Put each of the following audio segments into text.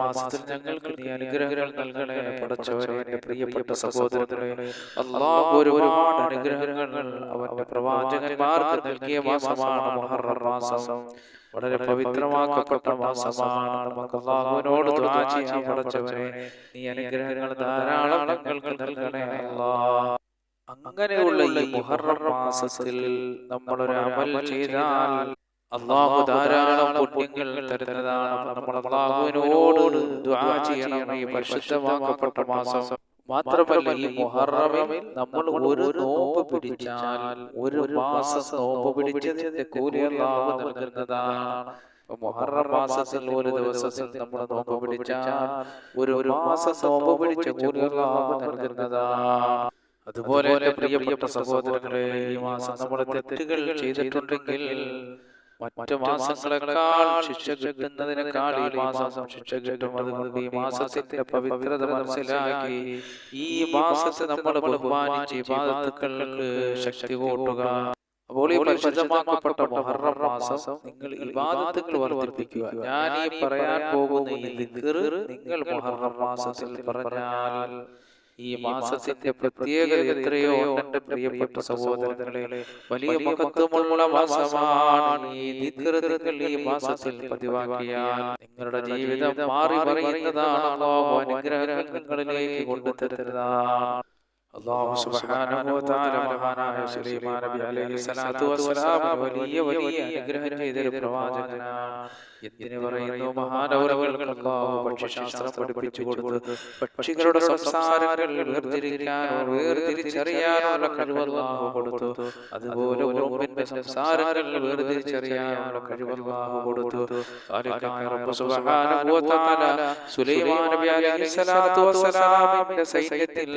മാസത്തിൽ ഞങ്ങൾക്ക് നീ അനുഗ്രഹങ്ങൾ നൽകണേ. പ്രിയപ്പെട്ട സഹോദരങ്ങളെ അള്ളാഹു ഒരുപാട് അനുഗ്രഹങ്ങൾ പ്രവാചകന്മാർക്ക് നൽകിയ മാസമാണ് മുഹറം മാസം. വളരെ പവിത്രമാക്കപ്പെട്ട മാസമാണ്. നമുക്ക് അള്ളാഹുവിനോട് ദുആ ചെയ്യാൻ നീ അനുഗ്രഹങ്ങൾ ധാരാളം ഞങ്ങൾക്ക് നൽകണേ അങ്ങനെയുള്ള ഈ മുഹറം മാസത്തിൽ നമ്മൾ ഒരു അമൽ ചെയ്താൽ അള്ളാഹു ധാരാളം പുണ്യങ്ങൾ തരുന്നതാണ് നമ്മൾ അള്ളാഹുവിനോട് ദുആ ചെയ്യണം ഈ പരിശുദ്ധമാക്കപ്പെട്ട മാസം. മാത്രമല്ല ഈ മുഹറമിൽ നമ്മൾ ഒരു നോമ്പ് പിടിച്ചാൽ ഒരു മാസം നോമ്പ് പിടിച്ചതിന്റെ കൂലി അള്ളാഹു നൽകുന്നതാണ്. മുഹറം മാസത്തിൽ ഒരു ദിവസത്തിൽ നമ്മൾ നോമ്പ് പിടിച്ചാൽ ഒരു ഒരു മാസം നോമ്പ് പിടിച്ച കൂലി അള്ളാഹു നൽകുന്നതാണ്. അതുപോലെ പ്രിയപ്പെട്ട സഹോദരങ്ങളെ ഈ മാസം നമ്മൾ തെറ്റുകൾ ചെയ്തിട്ടുണ്ടെങ്കിൽ മറ്റു മാസങ്ങളെക്കാൾ ശിക്ഷ കിട്ടുന്നതിനേക്കാൾ ഈ മാസം ശിക്ഷ കിട്ടും. അതുകൊണ്ട് ഈ മാസത്തിന്റെ പവിത്രത മനസ്സിലാക്കി ഈ മാസത്തെ നമ്മൾ ബഹുമാനിച്ച് ഇബാദത്തുക്കൾക്ക് ശക്തി കൂട്ടുക. അപ്പോൾ ഈ പരിശുദ്ധമാക്കപ്പെട്ട മുഹറം മാസം നിങ്ങൾ ഇബാദത്തുകൾ വർദ്ധിപ്പിക്കുക. ഞാൻ ഈ പറയാൻ പോകുന്ന ഈ നിങ്ങൾ മുഹറം മാസത്തിൽ പറഞ്ഞാൽ ഈ മാസത്തിന്റെ പ്രത്യേകത എത്രയോ എന്റെ പ്രിയപ്പെട്ട സഹോദരങ്ങളെ. വലിയ മഹത്വമുള്ള മാസമാണ് ഈ ദിക്ർ നിങ്ങൾ ഈ മാസത്തിൽ പതിവാക്കിയാൽ. നിങ്ങളുടെ ജീവിതം മാറി പറയുന്നതാണ് അനുഗ്രഹങ്ങളിലേക്ക് അനുഗ്രഹങ്ങൾ നിങ്ങളിലേക്ക് കൊണ്ടുതരുന്നതാണ് അല്ലാഹു സുബ്ഹാനഹു വ തആല മഹാനായ സുലൈമാൻ നബി അലൈഹി സ്വലാത്തു വസ്സലാം വലിയ വലിയ അനുഗ്രഹം ചെയ്തൊരു പ്രവാചകനാണ്. എന്തിനു പറയുന്നു മഹാനവരവർക്ക് അല്ലാഹു പക്ഷിശാസ്ത്രം പഠിപ്പിച്ചു കൊടുത്തു. പക്ഷികളുടെ സംസാരങ്ങൾ വേർതിരിക്കാനോ വേർതിരിച്ചറിയാനുള്ള കഴിവ് അല്ലാഹു കൊടുത്തു. അതുപോലെ ഉറുമ്പിന്റെ സംസാരങ്ങൾ വേർതിരിച്ചറിയാനുള്ള കഴിവ് കൊടുത്തു. സുലൈമാൻ നബി അലൈഹി സ്വലാത്തു വസ്സലാമിന്റെ സൈന്യത്തിൽ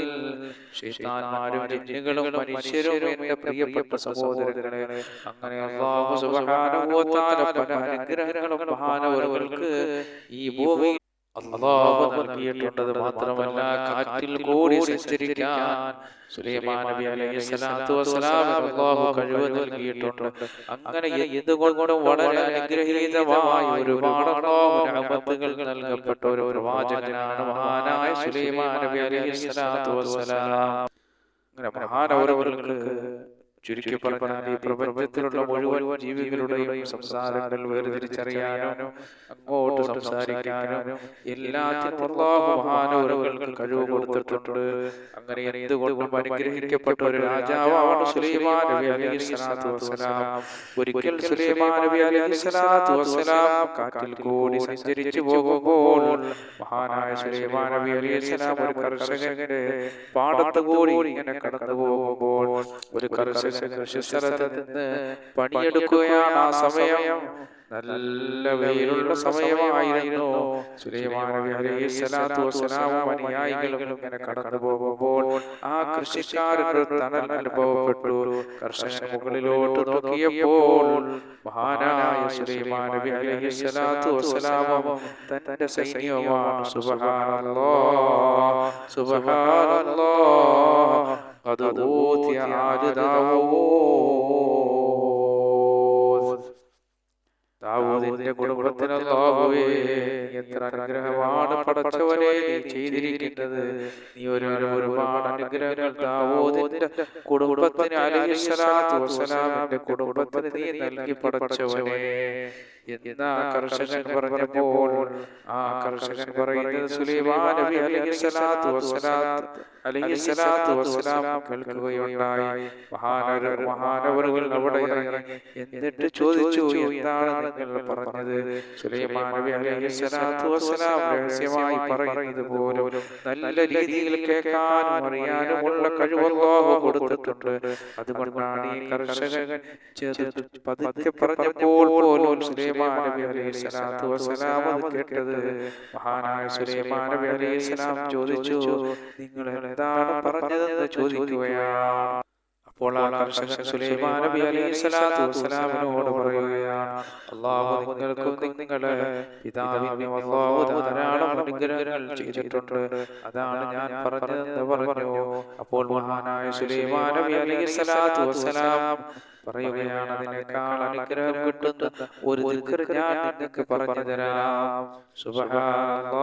ശൈത്താന്മാരും ജിന്നുകളും മനുഷ്യരും എന്റെ പ്രിയപ്പെട്ട സഹോദരങ്ങളെ അങ്ങനെ സുബ്ഹാനഹു വ തആല പല അനുഗ്രഹങ്ങളും മഹാനവർക്ക് ഈ ഭൂമി അള്ളാഹു നൽകിയിട്ടുള്ളത് മാത്രമല്ല കാറ്റിൽ കൂടി സഞ്ചരിക്കാൻ സുലൈമാൻ നബി അലൈഹി സ്വലാത്തു വസ്സലാമിന് അല്ലാഹു കഴിവ് നൽകിയിട്ടുണ്ട് അങ്ങനെ എന്തുകൊണ്ടും വളരെ അനുഗ്രഹീതമായ ഒരുപാട് അമത്തുകൾ നൽകപ്പെട്ട ഒരു പ്രവാചകനാണ് മഹാനായ സുലൈമാൻ നബി അലൈഹി സ്വലാത്തു വസ്സലാം അങ്ങനെ മഹാനവരവർക്ക് ചുരുക്കി പറഞ്ഞാൽ ഈ പ്രപഞ്ചത്തിലുള്ള മുഴുവൻ ജീവികളുടെയും സംസാരങ്ങൾ വേർതിരിച്ചറിയാനും അങ്ങോട്ട് സംസാരിക്കാനും എല്ലാത്തിനും കഴിവ് കൊടുത്തിട്ടുണ്ട്. അങ്ങനെ എന്തുകൊണ്ടും അനുഗ്രഹിക്കപ്പെട്ട ഒരു രാജാവാണ് സുലൈമാൻ നബി അലൈഹി സ്വലാത്തു വസ്സലാം. ഒരിക്കൽ സുലൈമാൻ നബി അലൈഹി സ്വലാത്തു വസ്സലാം കാറ്റിൽ കൂടി സഞ്ചരിച്ചു പോകുമ്പോൾ മഹാനായ സുലൈമാൻ നബി അലൈഹി സ്വലാം ഒരു കർഷകന്റെ പാടത്ത് കൂടി ഇങ്ങനെ കടന്നു പോകുമ്പോൾ ഒരു കർഷകൻ കൃഷിസ്ഥലത്ത് നിന്ന് പണിയെടുക്കുകയാണ് ആ സമയം. നല്ല വെയിലുള്ള സമയമായിരുന്നു. അനുയായികളും ഇങ്ങനെ കടന്നു പോകുമ്പോൾ ആ കൃഷിക്കാരന് തണൽ അനുഭവപ്പെട്ടു. കർഷകൻ മുകളിലോട്ട് നോക്കിയപ്പോൾ മഹാനായ സുലൈമാൻ നബി അലൈഹി സ്വലാത്തു വസ്സലാമും തന്റെ സൈന്യവുമാണ്. സുബ്ഹാനല്ലാഹ് സുബ്ഹാനല്ലാഹ് قد أوتي آل داوود ദാവൂദിന്റെ കുടുംബത്തിന് അല്ലാഹുവേ എത്ര അനുഗ്രഹമാണ് പടച്ചവനെ നീ ചെയ്തിരിക്കുന്നത് നീ ഒരു ഒരുപാട് അനുഗ്രഹങ്ങൾ ദാവൂദിന്റെ കുടുംബത്തിന് അലൈഹിസ്സലാത്തു വസ്സലാമിന്റെ കുടുംബത്തിന് നീ നൽകി പടച്ചവനെ എന്നാ കർഷകൻ പറഞ്ഞപ്പോൾ ആ കർഷകൻ പറയുന്നത് സുലൈമാൻ നബി വസ്സലാം വസ്സലാം കേൾക്കുകയുണ്ടായി. മഹാനവർ മഹാനവറുകൾ അവിടെ ഇറങ്ങി എന്നിട്ട് ചോദിച്ചു എന്താണ് നിങ്ങൾ പറഞ്ഞത്? സുലൈമാൻ നബി വസ്സലാം രഹസ്യമായി പറയുന്നത് പോലും നല്ല രീതിയിൽ കേൾക്കാനും അറിയാനുമുള്ള കഴിവ് അല്ലാഹു കൊടുത്തിട്ടുണ്ട്. അതുകൊണ്ടാണ് ഈ കർഷകൻ പതുക്കെ പറഞ്ഞപ്പോൾ പോലും സുലൈമാൻ നബി അലൈഹിസ്സലാത്തു വസ്സലാം അത് കേട്ടത് മഹാനായ സുലൈമാൻ നബി അലൈഹിസ്സലാം ചോദിച്ചു നിങ്ങൾ എന്താണ് പറഞ്ഞതെന്ന് ചോദിക്കുകയാണ്? അപ്പോൾ ആ കർഷകൻ സുലൈമാൻ നബി അലൈഹി സ്വലാത്തു വസ്സലാമിനോട് പറയുകയാണ്. അള്ളാഹു നിങ്ങൾക്കും നിങ്ങളെ പിതാവിനും അള്ളാഹു ധാരാളം അനുഗ്രഹങ്ങൾ ചെയ്തിട്ടുണ്ട്. അതാണ് ഞാൻ പറഞ്ഞതെന്ന് പറഞ്ഞു? അപ്പോൾ മഹാനായ സുലൈമാൻ നബി അലൈഹി സ്വലാത്തു വസ്സലാം പറയുകയാണ് അതിനേക്കാൾ അനുഗ്രഹം കിട്ടുന്ന ഒരു ദിക്ർ ഞാൻ നിങ്ങൾക്ക് പറഞ്ഞു തരാം സുബ്ഹാനല്ലാഹ്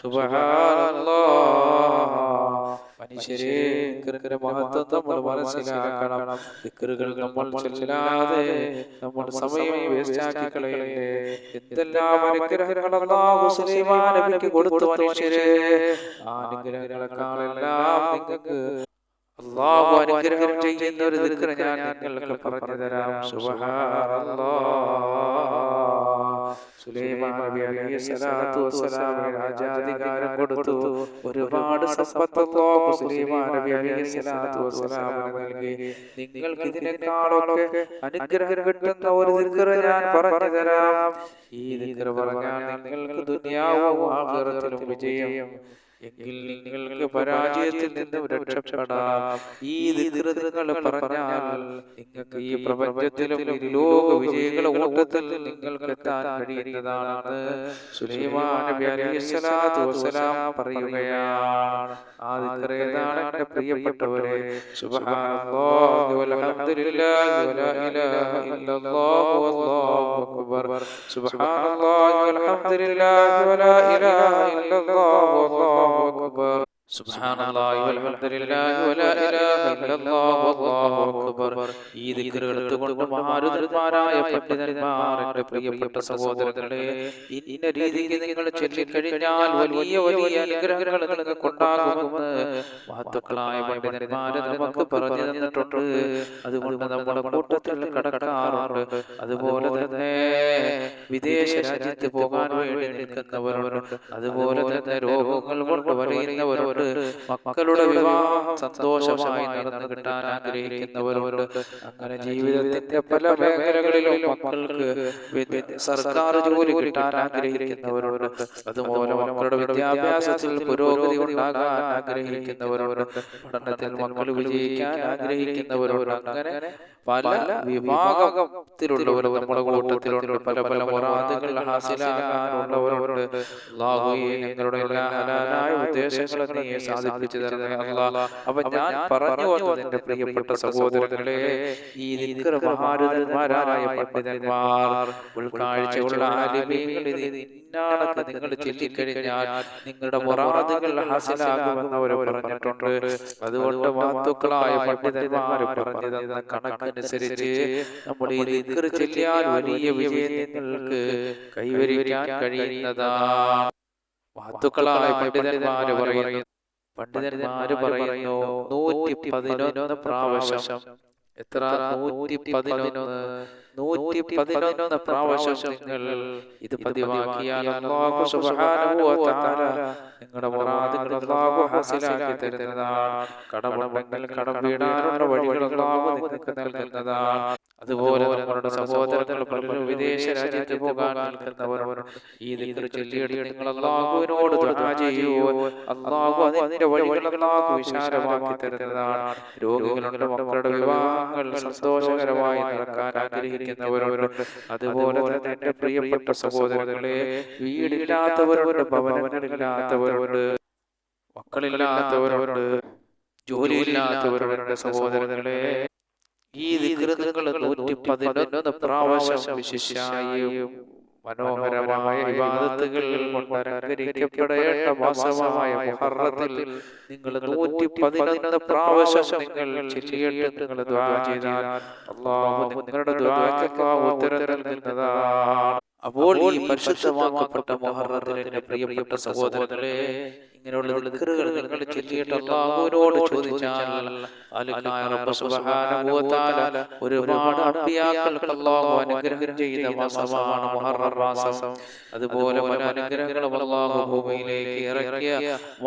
സുബ്ഹാനല്ലാഹ് മനുഷ്യരെ ദിക്കറിന്റെ മഹത്വം നമ്മൾ മനസ്സിലാക്കണം ദിക്റുകൾ നമ്മൾ ചെല്ലാതെ നമ്മൾ സമയം വേസ്റ്റ് ആക്കി കളയല്ലേ എന്തെല്ലാം അനുഗ്രഹങ്ങൾ അല്ലാഹു സുലൈമാൻ നബിക്ക് കൊടുത്തു മനുഷ്യരെ ആ അനുഗ്രഹങ്ങളെക്കാളെല്ലാം നിങ്ങൾക്ക് അള്ളാഹു അനുഗ്രഹം ചെയ്യുന്ന ഒരു ദിക്കറ് ഞാൻ നിങ്ങൾക്ക് പറഞ്ഞു തരാം സുലൈമാൻ നബി അലൈഹി സ്വലാത്തു വസ്സലാമിന് രാജാധികാരം കൊടുത്തു. ഒരുപാട് സമ്പത്ത് അല്ലാഹു സുലൈമാൻ നബി അലൈഹി സ്വലാത്തു വസ്സലാമിന് നൽകി. നിങ്ങൾക്ക് ഇതിനേക്കാളൊക്കെ അനുഗ്രഹം കിട്ടുന്ന ഒരു ദിക്ർ ഞാൻ പറഞ്ഞു തരാം. ഈ ദിക്ർ പറഞ്ഞാൽ നിങ്ങൾക്ക് ദുനിയാവും ആഖിറത്തിലും വിജയം. എങ്കിൽ നിങ്ങൾക്ക് പരാജയത്തിൽ നിന്നും രക്ഷപ്പെടാം. ഈ നിങ്ങൾ പറഞ്ഞാൽ നിങ്ങൾക്ക് ഈ പ്രപഞ്ചത്തിലും ലോക വിജയികളെ ഓട്ടത്തിൽ നിങ്ങൾക്ക് എത്താൻ കഴിയുന്നതാണ്. സുലൈമാൻ നബി അലൈഹിസ്സലാത്തു വസ്സലാം പറയുകയാണ്. ആ എന്റെ പ്രിയപ്പെട്ടവരെ? സുബ്ഹാനല്ലാഹി വൽഹംദുലില്ലാഹി വലാ ഇലാഹ ഇല്ലല്ലാഹു വല്ലാഹു അക്ബർ. أكبر سبحان الله والحمد لله ولا اله الا الله والله سبحان الله والحمد لله ولا إله إلا الله والله أكبر ഈ ദിക്ർ എടുത്തുകൊണ്ട് മഹാരുതന്മാരായ പണ്ഡിതന്മാർ എൻ്റെ പ്രിയപ്പെട്ട സഹോദരങ്ങളെ ഇന്ന രീതിക്ക് നിങ്ങൾ ചൊല്ലിക്കഴിഞ്ഞാൽ വലിയ വലിയ അനുഗ്രഹങ്ങൾ നിങ്ങൾക്ക് ഉണ്ടാകുമെന്ന് മഹത്വക്കളായ പണ്ഡിതന്മാര് നമുക്ക് പറഞ്ഞു തന്നിട്ടുണ്ട് അതുകൊണ്ട് നമ്മുടെ കൂട്ടത്തിൽ കടക്കാറുണ്ട് അതുപോലെ തന്നെ വിദേശ രാജ്യത്ത് പോകാൻ വേണ്ടി നിൽക്കുന്നവരുണ്ട് അതുപോലെ തന്നെ രോഗങ്ങൾ കൊണ്ട് വലയുന്നവരുണ്ട് മക്കളുടെ വിവാഹം സന്തോഷമായി നടന്നു കിട്ടാൻ ആഗ്രഹിക്കുന്നവരോട് അങ്ങനെ ജീവിതത്തിന്റെ പല മേഖലകളിലും മക്കൾക്ക് സർക്കാർ ജോലി കിട്ടാൻ ആഗ്രഹിക്കുന്നവരോട് അതുപോലെ മക്കളുടെ വിദ്യാഭ്യാസത്തിൽ പുരോഗതി ഉണ്ടാകാൻ ആഗ്രഹിക്കുന്നവരോട് പഠനത്തിൽ മക്കൾ വിജയിക്കാൻ ആഗ്രഹിക്കുന്നവരോട് അങ്ങനെ പല വിഭാഗത്തിലുള്ളവർ നമ്മുടെ കൂട്ടത്തിലുണ്ട്. പല പല മുറാദുകൾ ഹാസിലാകാനുള്ളവരുണ്ട്. ഞങ്ങളുടെ എല്ലാ ഹലാലായ ഉദ്ദേശങ്ങളെ നീ സാധിപ്പിച്ചു തരണേ അല്ലാ അപ്പൊ ഞാൻ പറഞ്ഞു വന്നത് എന്റെ പ്രിയപ്പെട്ട സഹോദരങ്ങളെ ഈ ദിക്ർ മഹാരഥന്മാരായ പണ്ഡിതന്മാർ ഉൾക്കാഴ്ചയുള്ള ഇത് നിങ്ങൾ ചൊല്ലിക്കഴിഞ്ഞാൽ നിങ്ങളുടെ മുറാദുകൾ ഹാസിലാകുമെന്ന് അവർ പറഞ്ഞിട്ടുണ്ട്. അതുകൊണ്ട് മാത്തുക്കളായ പണ്ഡിതന്മാർ പറഞ്ഞു തന്ന കണക്കനുസരിച്ച് നമ്മൾ ഈ ചൊല്ലിയാൽ വലിയ വിജയം നിങ്ങൾക്ക് കൈവരിക്കാൻ കഴിയുന്നതാ. വാത്തുക്കളായ പണ്ഡിതന്മാർ പറയുന്നു. പണ്ഡിതന്മാര് പറയുന്നു നൂറ്റി പതിനൊന്ന് പ്രാവശ്യം. എത്ര നൂറ്റി പതിനൊന്ന് നൂറ്റി പതിനൊന്ന് പ്രാവശ്യം നിങ്ങൾ ഇത് പതിവാക്കിയാൽ നിങ്ങളുടെ മുറാദുകൾ ഹാസിലാക്കി തരുന്നതാണ്. കടമുണ്ടെങ്കിൽ കടം വീടാനുള്ള വഴികൾ അല്ലാഹു നിങ്ങൾക്ക് നൽകുന്നതാണ്. അതുപോലെ നമ്മളുടെ സഹോദരങ്ങൾ പലരും വിദേശ രാജ്യത്ത് പോകാൻ നിൽക്കുന്നവരുണ്ട്. ഈ ദിക്ർ ചൊല്ലിയിട്ട് നിങ്ങൾ അള്ളാഹുവിനോട് ദുആ ചെയ്യൂ അള്ളാഹു അതിന്റെ വഴികൾ അള്ളാഹു വിശാലമാക്കി തരുന്നതാണ്. രോഗികളുടെ മക്കളുടെ വിവാഹങ്ങൾ സന്തോഷകരമായി നടക്കാൻ ആഗ്രഹിക്കുന്നവരുണ്ട്. അതുപോലെ തന്നെ എന്റെ പ്രിയപ്പെട്ട സഹോദരങ്ങളെ വീടില്ലാത്തവരുണ്ട് ഭവനങ്ങളില്ലാത്തവരുണ്ട് മക്കളില്ലാത്തവരുണ്ട് ജോലിയില്ലാത്തവരുണ്ട് സഹോദരങ്ങളെ. ഈ ദിക്റുകൾ നൂറ്റി പതിനൊന്ന് പ്രാവശ്യം വിശിഷ്യായും മനോഹരമായ വിവാദത്തുകൾ കൊണ്ട് അലങ്കരിക്കപ്പെടേണ്ട മാസമായ മുഹറത്തിൽ നിങ്ങൾ നൂറ്റി പതിനൊന്ന് പ്രാവശ്യം നിങ്ങൾ ചൊല്ലിയിട്ട് നിങ്ങൾ ദ്വാ ചെയ്താൽ അള്ളാഹു നിങ്ങളുടെ ഉത്തരം നൽകുന്നതാണ് അപ്പോൾ ഈ പരിശുദ്ധമാക്കപ്പെട്ട മുഹറത്തിൽ എന്റെ പ്രിയപ്പെട്ട സഹോദരങ്ങളെ ഇങ്ങനെയുള്ള ദിക്റുകൾ നിങ്ങൾ ചൊല്ലിയിട്ട് അള്ളാഹുവിനോട് ചോദിച്ചാൽ ഒരുപാട് അമ്പിയാക്കൾക്ക് അള്ളാഹു അനുഗ്രഹം ചെയ്ത മാസമാണ് മുഹറം മാസം. അതുപോലെ പല അനുഗ്രഹങ്ങളും അള്ളാഹു ഭൂമിയിലേക്ക് ഇറക്കിയ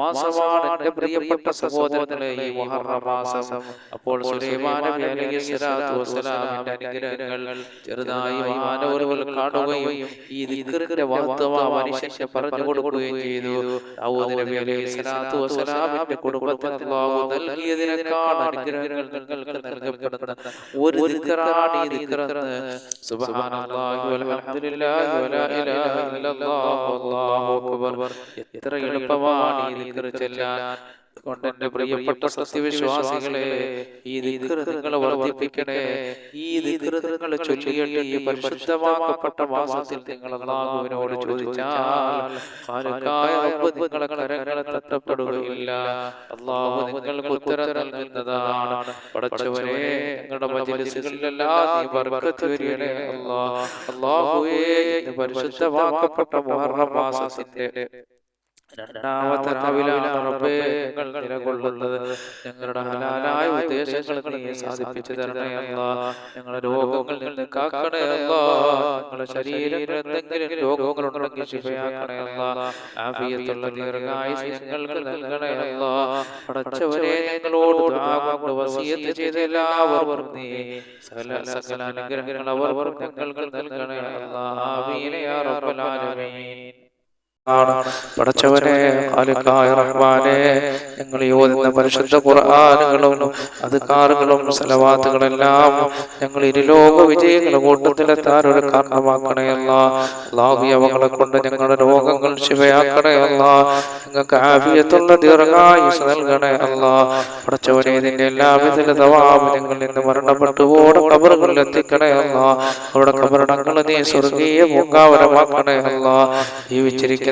മാസമാണ് എന്റെ പ്രിയപ്പെട്ട സഹോദരങ്ങളെ ഈ മുഹറം മാസം. അപ്പോൾ അലൈഹി സ്വലാത്തു അനുഗ്രഹങ്ങൾ ചെറുതായി മാനവറുകൾ കാണുകയും ഈ ദിക്റിന്റെ മഹത്വം ആ പറഞ്ഞു കൊടുക്കുകയും ചെയ്തു. നബി അലൈഹി സ്വലാത്തു വസ്സലാമിന്റെ കുടുംബത്തിന് അല്ലാഹു നൽകിയതിനേക്കാൾ അനുഗ്രഹങ്ങൾ നിങ്ങൾക്ക് നൽകപ്പെടുന്ന ഒരു ദിക്റാണ് ഈ ദിക്റെന്ന് സുബ്ഹാനല്ലാഹി വൽഹംദുലില്ലാഹി വലാ ഇലാഹ ഇല്ലല്ലാഹു അല്ലാഹു അക്ബർ. എത്ര എളുപ്പമാണ് ഈ ദിക്ർ ചെല്ലാൻ. കൊണ്ട് എന്റെ പ്രിയപ്പെട്ട സത്യവിശ്വാസികളെ ഈ നിങ്ങൾ വർദ്ധിപ്പിക്കണേ ഈ ദിക്ർ നിങ്ങൾ ചൊല്ലിയിട്ട് ഈ പരിശുദ്ധമാക്കപ്പെട്ട മാസത്തിൽ നിങ്ങൾ അള്ളാഹുവിനോട് ചോദിച്ചാൽ നിങ്ങളെ കരങ്ങളെ തട്ടപ്പെടുകയില്ല. അള്ളാഹു നിങ്ങൾക്ക് ഉത്തരം നൽകുന്നതാണ്. പടച്ചവനെ ഞങ്ങളുടെ മജ്ലിസുകളിലെല്ലാം നീ ബർക്കത്ത് വരികണേ അള്ളാഹുവേ പരിശുദ്ധമാക്കപ്പെട്ട മുഹറം മാസത്തിന്റെ രണ്ടാമത്തെ രാവിലാണ് റബ്ബേ ഞങ്ങൾ നിലകൊള്ളുന്നത് ഞങ്ങളുടെ ഹലാലായ ഉദ്ദേശങ്ങൾ നീ സാധിപ്പിച്ചു തരണേ അല്ല. ഞങ്ങളുടെ രോഗങ്ങളിൽ നിന്ന് കാക്കണേ അല്ല. ഞങ്ങളുടെ ശരീരത്തിൽ എന്തെങ്കിലും രോഗങ്ങളുണ്ടെങ്കിൽ ശിഫയാക്കണേ അല്ല. ആഫിയത്തുള്ള ദീർഘായുസ് ഞങ്ങൾക്ക് നൽകണേ അല്ല. പടച്ചവരെ ഞങ്ങളോട് കൊണ്ട് വസിയത്ത് ചെയ്ത എല്ലാവർക്കും നീ സകല സകല അനുഗ്രഹങ്ങൾ അവർ ഞങ്ങൾക്ക് നൽകണേ അല്ല. ആമീൻ. യാ റബ്ബൽ ആലമീൻ. ആണ്. പടച്ചവനെ ഖാലിഖായ റഹ്മാനെ ഞങ്ങൾ യോജിക്കുന്ന പരിശുദ്ധ ഖുർആനുകളും അധികാറുകളും സലവാത്തുകളെല്ലാം ഞങ്ങൾ ഇരുലോക വിജയങ്ങളുടെ കൂട്ടത്തിലെത്താൻ ഒരു കാരണമാക്കണയല്ല ലാഹുയവങ്ങളെ കൊണ്ട് ഞങ്ങളുടെ രോഗങ്ങൾ ശിവയാക്കണയല്ല ഞങ്ങൾക്ക് ആഫിയത്തുള്ള ദീർഘായുസ് നൽകണയല്ല പഠിച്ചവരെ ഇതിന്റെ എല്ലാവിധ തവാബ് ഞങ്ങൾ ഇന്ന് മരണപ്പെട്ടു ഓടെ കബറുകളിൽ എത്തിക്കണേ അല്ല. അവിടെ കബറടങ്ങൾ നീ സ്വർഗീയ പൂങ്കാവരമാക്കണേ അല്ല.